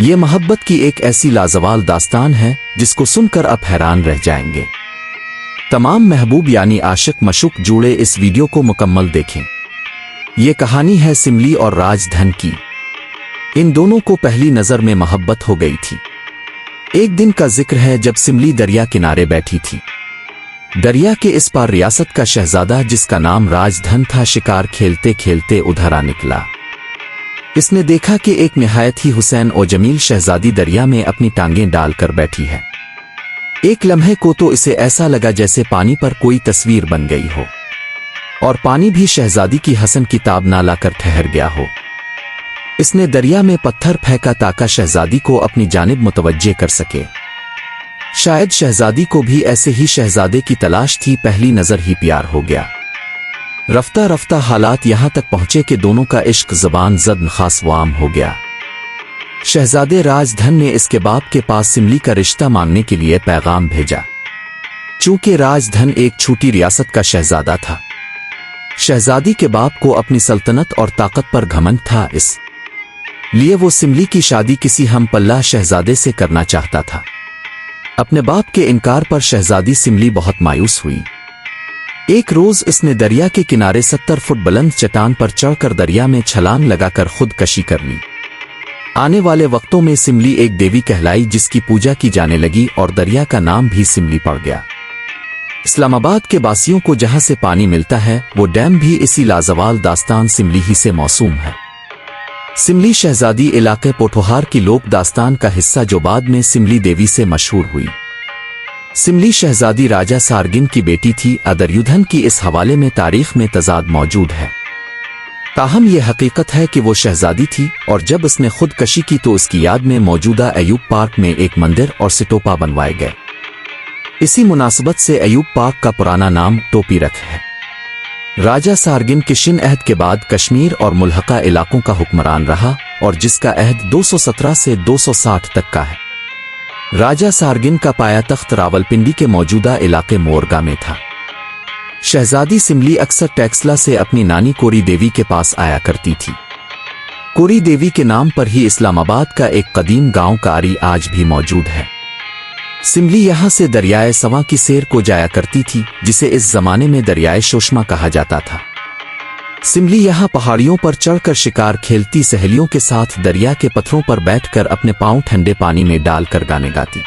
ये मोहब्बत की एक ऐसी लाजवाल दास्तान है, जिसको सुनकर आप हैरान रह जाएँगे। तमाम महबूब यानी आशिक मशुक जुड़े इस वीडियो को मुकम्मल देखें। ये कहानी है सिमली और राजधन की। इन दोनों को पहली नज़र में मोहब्बत हो गई थी। एक दिन का ज़िक्र है जब सिमली दरिया किनारे बैठी थी। दरिया के इस पार रियासत का शहजादा, जिसका नाम राजधन था, शिकार खेलते खेलते उधर आ निकला। इसने देखा कि एक निहायत ही हुसैन और जमील शहजादी दरिया में अपनी टांगें डालकर बैठी है। एक लम्हे को तो इसे ऐसा लगा जैसे पानी पर कोई तस्वीर बन गई हो। और पानी भी शहजादी की हसन किताब ना लाकर ठहर गया हो। इसने दरिया में पत्थर फेंका ताका शहजादी को अपनी जानब मुतवज्जे कर सके। शायद शहजादी को भी ऐसे ही शहजादे की तलाश थी, पहली नज़र ही प्यार हो गया। रफ्ता रफ्ता हालात यहाँ तक पहुँचे कि दोनों का इश्क जबान जद खास वाम हो गया। शहजादे राजधन ने इसके बाप के पास सिमली का रिश्ता मांगने के लिए पैगाम भेजा। चूँकि राजधन एक छोटी रियासत का शहजादा था। शहजादी के बाप को अपनी सल्तनत और ताकत पर घमंड था इस लिए वो सिमली की शादी किसी हम पल्ला शहजादे से करना चाहता था। अपने बाप के इनकार पर शहजादी सिमली बहुत मायूस हुई। एक रोज इसने दरिया के किनारे सत्तर फुट बुलंद चट्टान पर चढ़कर दरिया में छलांग लगाकर खुदकशी कर ली। आने वाले वक्तों में सिमली एक देवी कहलाई जिसकी पूजा की जाने लगी और दरिया का नाम भी सिमली पड़ गया। इस्लामाबाद के बासियों को जहाँ से पानी मिलता है, वो डैम भी इसी लाजवाल दास्तान सिमली ही से मौसूम है। सिमली शहजादी इलाके पोठोहार की लोक दास्तान का हिस्सा जो बाद में सिमली देवी से मशहूर हुई। सिमली शहजादी राजा सारगिन की बेटी थी अदरयुधन की इस हवाले में तारीख में तजाद मौजूद है। ताहम यह हकीकत है कि वो शहजादी थी, और जब उसने खुदकशी की तो उसकी याद में मौजूदा अयूब पार्क में एक मंदिर और सिटोपा बनवाए गए। इसी मुनासबत से अयूब पार्क का पुराना नाम टोपी रख है। राजा सारगिन के शिन अहद के बाद कश्मीर और मुलहका इलाकों का हुक्मरान रहा, और जिसका अहद 217 से 260 तक का है। राजा सारगिन का पाया तख्त रावलपिंडी के मौजूदा इलाके मोरगा में था। शहजादी सिमली अक्सर टैक्सला से अपनी नानी कोरी देवी के पास आया करती थी। कोरी देवी के नाम पर ही इस्लामाबाद का एक कदीम गाँव कारी आज भी मौजूद है। सिमली यहाँ से दरियाए सवा की सेर को जाया करती थी, जिसे इस जमाने में दरियाए शोशमा कहा जाता था। सिमली यहाँ पहाड़ियों पर चढ़कर शिकार खेलती सहेलियों के साथ दरिया के पत्थरों पर बैठकर अपने पाँव ठंडे पानी में डालकर गाने गाती।